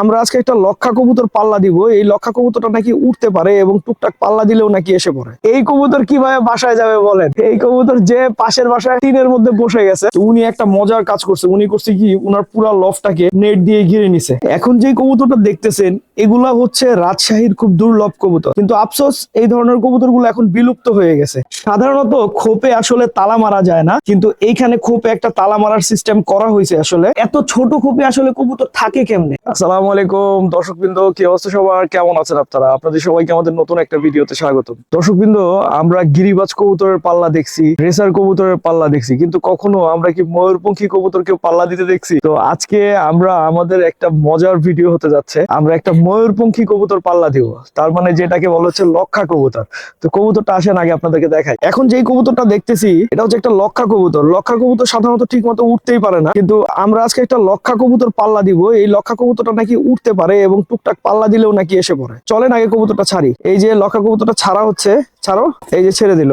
আমরা আজকে একটা লক্ষা কবুতর পাল্লা দিব। এই লক্ষা কবুতরটা নাকি উঠতে পারে এবং টুকটাক পাল্লা দিলেও নাকি এসে পড়ে। এই কবুতর কীভাবে বাসায় যাবে বলেন? এই কবুতর যে পাশের বাসায় টিনের মধ্যে বসে গেছে উনি একটা মজার কাজ করছে। উনি করছে কি, উনার পুরা লফটাকে নেট দিয়ে ঘিরে নিছে। এখন যে কবুতরটা দেখতেছেন এগুলা হচ্ছে রাজশাহীর খুব দুর্লভ কবুতর। কিন্তু আফসোস, এই ধরনের কবুতরগুলো এখন বিলুপ্ত হয়ে গেছে। সাধারণত খোপে আসলে তালা মারা যায় না, কিন্তু এইখানে খোপে একটা তালা মারার সিস্টেম করা হয়েছে আসলে। এত ছোট খোপে আসলে কবুতর থাকে কেমনে? আসসালামু আলাইকুম, দর্শকবৃন্দ, কি অবস্থা সবার? কেমন আছেন আপনারা? আপনাদের সবাইকে আমাদের নতুন একটা ভিডিওতে স্বাগত দর্শকবৃন্দ, আমরা গিরিবাজ কবুতরের পাল্লা দেখছি, রেসার কবুতরের পাল্লা দেখছি, কিন্তু কখনো আমরা কি ময়ূরপঙ্খী কবুতরকে পাল্লা দিতে দেখছি? তো আজকে আমরা, আমাদের একটা মজার ভিডিও হতে যাচ্ছে। আমরা একটা ময়ূরপঙ্খী কবুতর পাল্লা দিব তার মানে যেটাকে বলা হচ্ছে লক্ষা কবুতর। তো কবুতরটা আসেন আগে আপনাদেরকে দেখাই। এখন যেই কবুতরটা দেখতেছি, এটা হচ্ছে একটা লক্ষা কবুতর। লক্ষা কবুতর সাধারণত ঠিক মতো উঠতেই পারে না। কিন্তু আমরা আজকে একটা লক্ষা কবুতর পাল্লা দিব। এই লক্ষা কবুতরটা নাকি উঠতে পারে এবং টুকটাক পাল্লা দিলেও নাকি এসে পড়ে। চলেন আগে কবুতরটা ছাড়ি। এই যে লক্ষা কবুতরটা ছাড়া হচ্ছে, ছাড়ো। এই যে ছেড়ে দিল।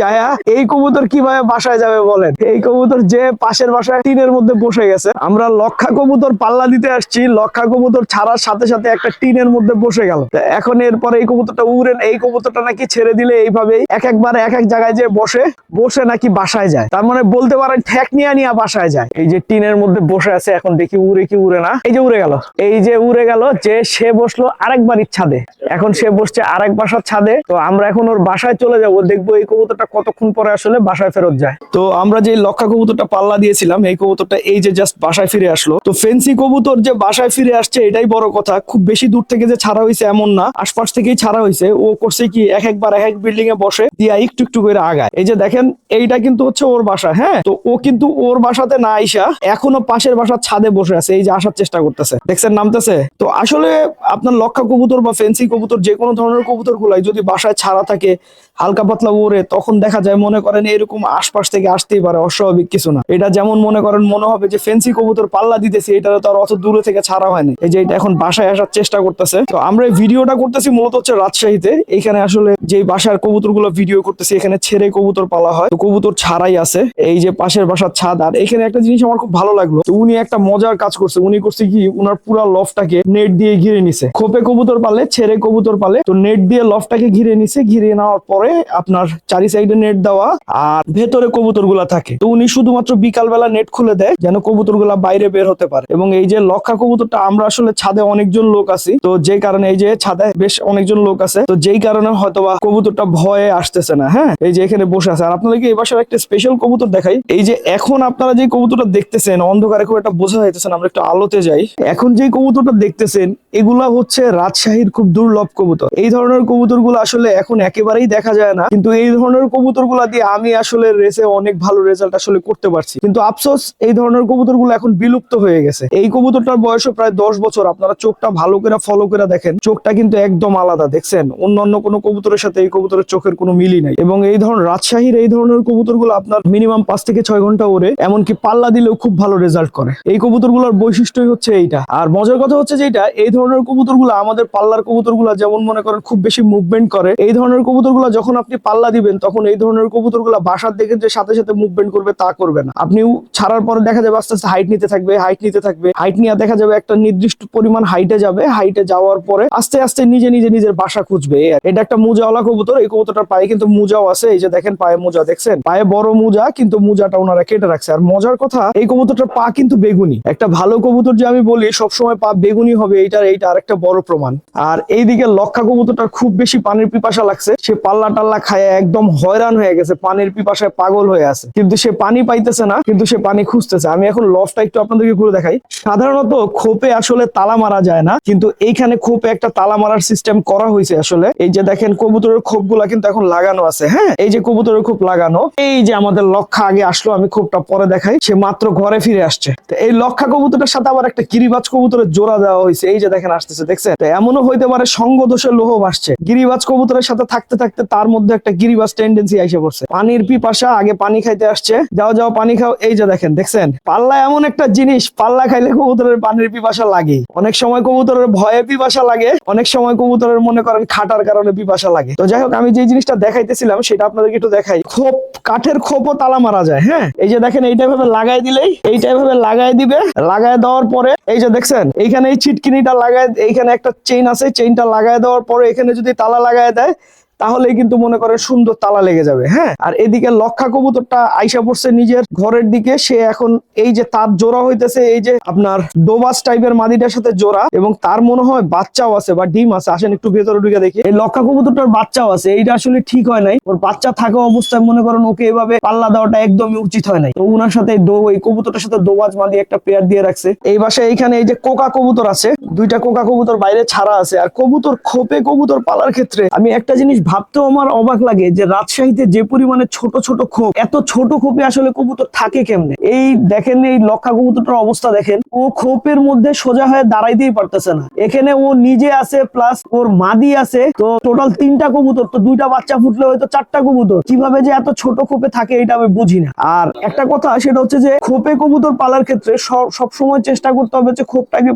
জায়া, এই কবুতর কীভাবে বাসায় যাবে বলেন? এই কবুতর যে পাশের বাসায় টিনের মধ্যে বসে গেছে। আমরা লক্ষা কবুতর পাল্লা দিতে আসছি। লক্ষা কবুতর ছাড়ার সাথে সাথে একটা টিনের মধ্যে বসে গেল। এখন এরপরে এই কবুতরটা উড়েন এই কবুতরটা নাকি ছেড়ে দিলে এইভাবেই এক একবার এক এক জায়গায় যে বসে বসে নাকি বাসায় যায়। তার মানে বলতে পারেন ঠেক নিয়ে নিয়ে বাসায় যায়। এই যে টিনের মধ্যে বসে আছে, এখন দেখি উড়ে কি উড়ে না। এই যে উড়ে গেল। এই যে উড়ে গেল যে সে বসল আরেকবার ছাদে। এখন সে বসছে আরেক বাসার ছাদে। তো আমরা এখন ওর বাসায় চলে যাব। দেখব এই কবুতরটা কতক্ষণ পরে আসলে বাসায় ফেরত যায়। তো আমরা যে লক্ষা কবুতরটা পাল্লা দিয়েছিলাম, এই কবুতরটা এই যে জাস্ট বাসায় ফিরে আসলো। তো ফেন্সি কবুতর যে বাসায় ফিরে আসছে, এটাই বড় কথা। খুব বেশি দূর থেকে যে ছাড়া হয়েছে এমন না। আশপাশ থেকেই ছাড়া হয়েছে ও করছে কি, এক একবার এক এক বিল্ডিং এ বসে, দিয়া একটু একটু করে আগায়। এই যে দেখেন, এইটা কিন্তু হচ্ছে ওর বাসা হ্যাঁ? তো ও কিন্তু ওর বাসাতে না আইসা এখনও পাশের বাসার ছাদে বসে আছে, এই যে আসার চেষ্টা করতেছে। দেখছেন, নামতেছে? তো আসলে আপনার লক্ষা কবুতর বা ফেন্সি কবুতর, যে কোনো ধরনের কবুতর গুলাই যদি বাসায় ছাড়া থাকে, হালকা পাতলা ওড়ে, তখন দেখা যায় মনে করেন এরকম আশপাশ থেকে আসতেই পারে, অস্বাভাবিক কিছু না। এটা যেমন মনে করেন মনে হবে যে ফেন্সি কবুতর পাল্লা দিতেছি এটা তো আর অত দূরে থেকে ছাড়া হয়নি। এই যে এটা এখন বাসায় আসার চেষ্টা করতেছে। তো আমরা এই ভিডিওটা করতেছি মূলত হচ্ছে রাজশাহীতে। এখানে আসলে যে বাসার কবুতরগুলো ভিডিও করতেছি, এখানে ছেড়ে কবুতর পালা হয়। কবুতর ছাড়াই আছে, এই যে পাশের বাসার ছাদ। আর এখানে একটা জিনিস আমার খুব ভালো লাগল, তো উনি একটা মজার কাজ করছে। উনি করছে কি, উনার পুরা লফটাকে নেট দিয়ে ঘিরে নিছে। খোপে কবুতর পালে, ছেড়ে কবুতর পালে, তো নেট দিয়ে লফটাকে ঘিরে নিছে। ঘিরে নেওয়ার পরে আপনার চারি সাইডে নেট দেওয়া আর ভেতরে কবুতর থাকে। তো উনি শুধুমাত্র বিকাল বেলা নেট খুলে দেয়, যেন কবুতর বাইরে বের হতে পারে। এবং এই যে লক্ষা কবুতরটা, আমরা আসলে ছাদে অনেকজন লোক আছি। তো যে কারণে এই যে ছাদে বেশ অনেকজন লোক আছে। তো যেই কারণে হয়তোবা কবুতরটা ভয়ে আসতেছে না হ্যাঁ? এই যে এখানে বসে আছে। আর আপনাদেরকে এই বাসার একটা স্পেশাল কবুতর দেখাই। এই যে এখন আপনারা যে কবুতরটা দেখতেছেন, অন্ধকারে খুব একটা বোঝা যাইতেছে না, আমরা একটু আলোতে যাই। এখন যে কবুতরটা দেখতেছেন, এগুলা হচ্ছে রাজশাহীর খুব দুর্লভ কবুতর। এই ধরনের কবুতর আসলে এখন একেবারেই দেখা যায় না। কিন্তু এই ধরনের কবুতর দিয়ে আমি আসলে রেসে অনেক ভালো রেজাল্ট আসলে করতে পারছি। কিন্তু আফসোস, এই ধরনের কবুতরগুলো এখন বিলুপ্ত হয়ে গেছে। এই কবুতরটার বয়সও প্রায় দশ বছর। আপনারা চোখটা ভালো করে ফলো করে দেখেন, চোখটা কিন্তু একদম আলাদা, দেখছেন? অন্যান্য কোনো কবুতরের সাথে এই কবুতরের চোখের কোনো মিলই নাই। এবং এই ধরনের রাজশাহীর এই ধরনের কবুতর আপনার মিনিমাম পাঁচ থেকে ছয় ঘণ্টা ওরে এমনকি পাল্লা দিলেও খুব ভালো রেজাল্ট করে। এই কবুতরগুলোর বৈশিষ্ট্যই হচ্ছে এইটা। আর মজার কথা হচ্ছে যেটা এই ধরনের কবুতরগুলো আমাদের পাল্লার কবুতরগুলো যেমন মনে করেন খুব বেশি মুভমেন্ট করে, এই ধরনের কবুতরগুলো যখন আপনি পাল্লা দিবেন, তখন এই ধরনের কবুতরগুলো বাসার দেখে যে সাথে সাথে মুভমেন্ট করবে তা করবে না। আপনি ছাড়ার পরে দেখা যাবে আস্তে আস্তে হাইট নিতে থাকবে হাইট নিতে থাকবে হাইট নিয়ে দেখা যাবে একটা নির্দিষ্ট পরিমাণ হাইটে যাবে। হাইটে যাওয়ার পরে আস্তে আস্তে নিজে নিজে নিজের বাসা খুঁজবে। এটা একটা মুজাওয়ালা কবুতর, এই কবুতরটার পায়ে কিন্তু মুজাও আছে, এই যে দেখেন পায়ে মুজা, দেখছেন? পায়ে বড় মুজা, কিন্তু মুজাটা ওনারা কেটে রাখছে। আর মজার কথা, এই কবুতরটার পা কিন্তু বেগুনি। একটা ভালো কবুতর যে আমি বলি, সবসময় পা বেগুনি হবে, এইটার এইটা আরেকটা বড় প্রমাণ। আর এইদিকে লক্ষা কবুতরটার খুব বেশি পানির পিপাসা লাগছে। সে পাল্লা টাল্লা খায়, একদম হয়রান হয়ে গেছে, পানির পিপাসায় পাগল হয়ে আছে। কিন্তু সে পানি পাইতেছে না, কিন্তু সে পানি খুঁজতেছে। আমি এখন লফটা একটু আপনাদেরকে ঘুরে দেখাই। সাধারণত খোপে আসলে তালা মারা যায় না কিন্তু এইখানে খুব একটা তালা মারার সিস্টেম করা হয়েছে আসলে। এই যে দেখেন কবুতরের খোপ কিন্তু এখন লাগানো আছে হ্যাঁ? এই যে কবুতরের খোপ লাগানো, এই যে আমাদের লক্ষা আগে আসলো, আমি খোপটা পরে দেখাই। সে মাত্র ঘরে ফিরে আসছে। তো এই লক্ষা কবুতরের সাথে আবার একটা গিরিবাজ কবুতরের জোড়া দেওয়া হয়েছে। এই যে দেখেন আসতেছে, দেখছেন? তো এমনও হইতে পারে সঙ্গ দোষের লোহ আসছে গিরিবাজ কবুতরের সাথে থাকতে থাকতে তার মধ্যে একটা গিরিবাজ টেন্ডেন্সি এসে পড়ছে। পানির পিপাসা আগে পানি খাইতে আসছে। যাও যাও, পানি খাও। এই যে দেখেন, দেখছেন? পাল্লা এমন একটা জিনিস, পাল্লা খাইলে কবুতরের পানির পিপাসা লাগে অনেক সময় কবুতর কবুতরের ভয়ে পিপাসা লাগে। অনেক সময় কবুতরের মনে করেন খাটার কারণে পিপাসা লাগে। তো যাই হোক, আমি যে জিনিসটা দেখাইতেছিলাম, সেটা আপনাদেরকে একটু দেখাই। খোপ, কাঠের খোপও তালা মারা যায় হ্যাঁ? এই যে দেখেন, এইটা ভাবে লাগাই দিলেই, এইটা ভাবে লাগাই দিবে, লাগাই দেওয়ার পরে, এই যে দেখছেন, এইখানে এই ছিটকিনিটা লাগায় এইখানে একটা চেইন আছে চেইনটা লাগাই দেওয়ার পরে, এখানে যদি তালা লাগায় দেয় তাহলেই কিন্তু মনে করেন সুন্দর তালা লেগে যাবে হ্যাঁ? আর এদিকে লক্ষা কবুতরটা আইসা পড়ছে নিজের ঘরের দিকে, সে এখন এই যে তার জোড়া হইতেছে, এই যে আপনার দোবাস টাইপের মাদিটার সাথে জোড়া, এবং তার মনে হয় বাচ্চাও আছে বা ডিম আছে, আসেন একটু ভেতরে ঢুকে দেখি। এই লক্ষা কবুতরটার বাচ্চাও আছে, এইটা আসলে ঠিক হয় নাই। ওর বাচ্চা থাকা অবস্থায় মনে করেন ওকে এভাবে পাল্লা দেওয়াটা একদমই উচিত হয় নাই। তো উনার সাথে দো- এই কবুতরটার সাথে দোবাজ মাদি একটা পেয়ার দিয়ে রাখছে। এই বাসায় এইখানে এই যে কোকা কবুতর আছে, দুইটা কোকা কবুতর বাইরে ছাড়া আছে। আর কবুতর খোপে কবুতর পালার ক্ষেত্রে আমি একটা জিনিস ভাবতেও আমার অবাক লাগে যে রাজশাহীতে যে পরিমাণে ছোট ছোট খোপ, এত ছোট খোপে আসলে কবুতর থাকে কেমনে? এই দেখেন এই লক্ষা কবুতরটার অবস্থা দেখেন, ও খোপের মধ্যে সোজা হয়ে দাঁড়াইতেই পারতেছে না। এখানে ও নিজে আছে প্লাস ওর মাদি আছে, তো টোটাল তিনটা কবুতর, তো দুইটা বাচ্চা ফুটলে হয়তো চারটা কবুতর। কীভাবে যে এত ছোট খোপে থাকে এটা আমি বুঝি না। আর একটা কথা, সেটা হচ্ছে যে খোপে কবুতর পালার ক্ষেত্রে সব সময় চেষ্টা করতে হবে যে খোপটাকে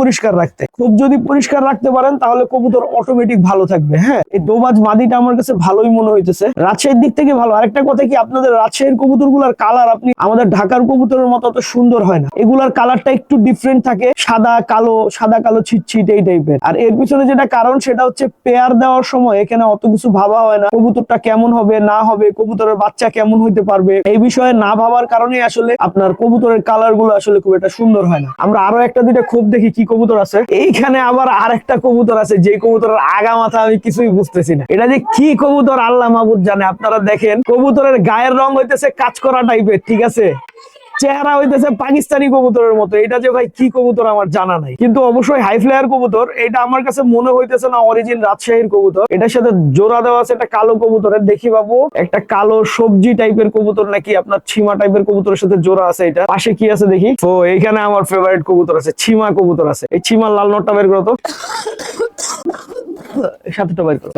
পরিষ্কার রাখতে। খোপ যদি পরিষ্কার রাখতে পারেন, তাহলে কবুতর অটোমেটিক ভালো থাকবে হ্যাঁ? এই দোবাজ মাদিটা আমার কাছে ভালোই মনে হইতেছে। রাজশাহীর দিক থেকে ভালো। আরেকটা কথা কি, আপনাদের রাজশাহীর কবুতরগুলার কালার আপনি, আমাদের ঢাকার কবুতরের মতো অত সুন্দর হয় না। এগুলার কালারটা একটু ডিফারেন্ট থাকে। সাদা, কালো সাদা, কালো, ছিটছিট এই টাইপের আর এর পিছনে যেটা কারণ, সেটা হচ্ছে পেয়ার দেওয়ার সময় এখানে অত কিছু ভাবা হয় না। কবুতরটা কেমন হবে, না হবে, কবুতরের বাচ্চা কেমন হইতে পারবে, এই বিষয়ে না ভাবার কারণে আসলে আপনার কবুতরের কালারগুলো আসলে খুব একটা সুন্দর হয় না। আমরা আরও একটা দুইটা খুব দেখি কি কবুতর আছে। এইখানে আবার আর একটা কবুতর আছে যে কবুতরের আগা মাথা আমি কিছুই বুঝতেছি না। এটা যে কি কবুতর, আল্লাহ মাহবুদ জানে। আপনারা দেখেন, কবুতরের গায়ের রং হইতেছে কাজ করা টাইপের ঠিক আছে? চেহারা হইতেছে পাকিস্তানি কবুতরের মতো। এটা যে ভাই কি কবুতর আমার জানা নাই। কিন্তু অবশ্যই হাই ফ্লায়ার কবুতর, এটা আমার কাছে মনে হইতেছে না অরিজিন রাজশাহীর কবুতর। এটার সাথে জোড়া দেওয়া আছে একটা কালো কবুতরের। দেখি বাবু, একটা কালো সবজি টাইপের কবুতর নাকি আপনার ছিমা টাইপের কবুতরের সাথে জোড়া আছে এটা। পাশে কি আছে দেখি? তো এখানে আমার ফেভারিট কবুতর আছে, ছিমা কবুতর আছে। এই ছিমার লাল নোটটা বের করো করো।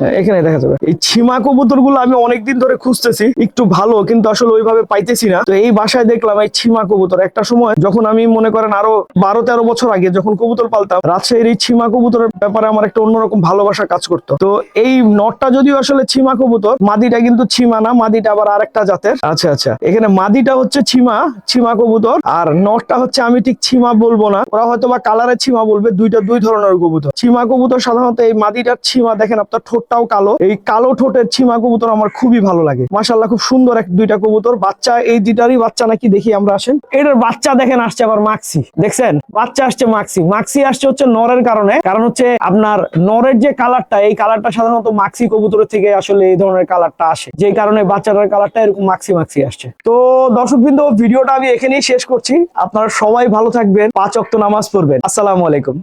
হ্যাঁ, এখানে দেখা যাবে। এই ছিমা কবুতরগুলো আমি অনেকদিন ধরে খুঁজতেছি একটু ভালো কিন্তু আসলে ওইভাবে পাইতেছি না। তো এই বাসায় দেখলাম এই ছিমা কবুতর। একটা সময় যখন আমি মনে করেন আরও বারো তেরো বছর আগে যখন কবুতর পালতাম রাজশাহীর এই ছিমা কবুতরের ব্যাপারে আমার একটা অন্যরকম ভালোবাসা কাজ করতো। তো এই নটটা যদিও আসলে ছিমা কবুতর মাদিটা কিন্তু ছিমা না মাদিটা আবার আরেকটা জাতের। আচ্ছা আচ্ছা। এখানে মাদিটা হচ্ছে ছিমা ছিমা কবুতর আর নটটা হচ্ছে আমি ঠিক ছিমা বলব না ওরা হয়তো বা কালারের ছিমা বলবে দুইটা দুই ধরনের কবুতর। ছিমা কবুতর সাধারণত এই মাদিটার ছিমা দেখেন আপনার ঠোঁটটাও কালো। এই কালো ঠোঁটের ছিমা কবুতর আমার খুবই ভালো লাগে। মাশাল্লাহ খুব সুন্দর এক দুইটা কবুতর। বাচ্চা, এই দুইটারই বাচ্চা নাকি দেখি আমরা আসেন। এটার বাচ্চা দেখেন আসছে আবার মাক্সি। দেখছেন? বাচ্চা আসছে মাক্সি। মাক্সি আসছে হচ্ছে নরের কারণে। কারণ হচ্ছে আপনার নরের যে কালারটা, এই কালারটা সাধারণত মাক্সি কবুতরের থেকে আসলে এই ধরনের কালারটা আসে। যে কারণে বাচ্চাটার কালারটা এরকম মাক্সি মাক্সি আসছে। তো দর্শকবৃন্দ, ভিডিওটা আমি এখানেই শেষ করছি। আপনারা সবাই ভালো থাকবেন। পাঁচ অক্ত নামাজ পড়বেন। আসসালামু আলাইকুম।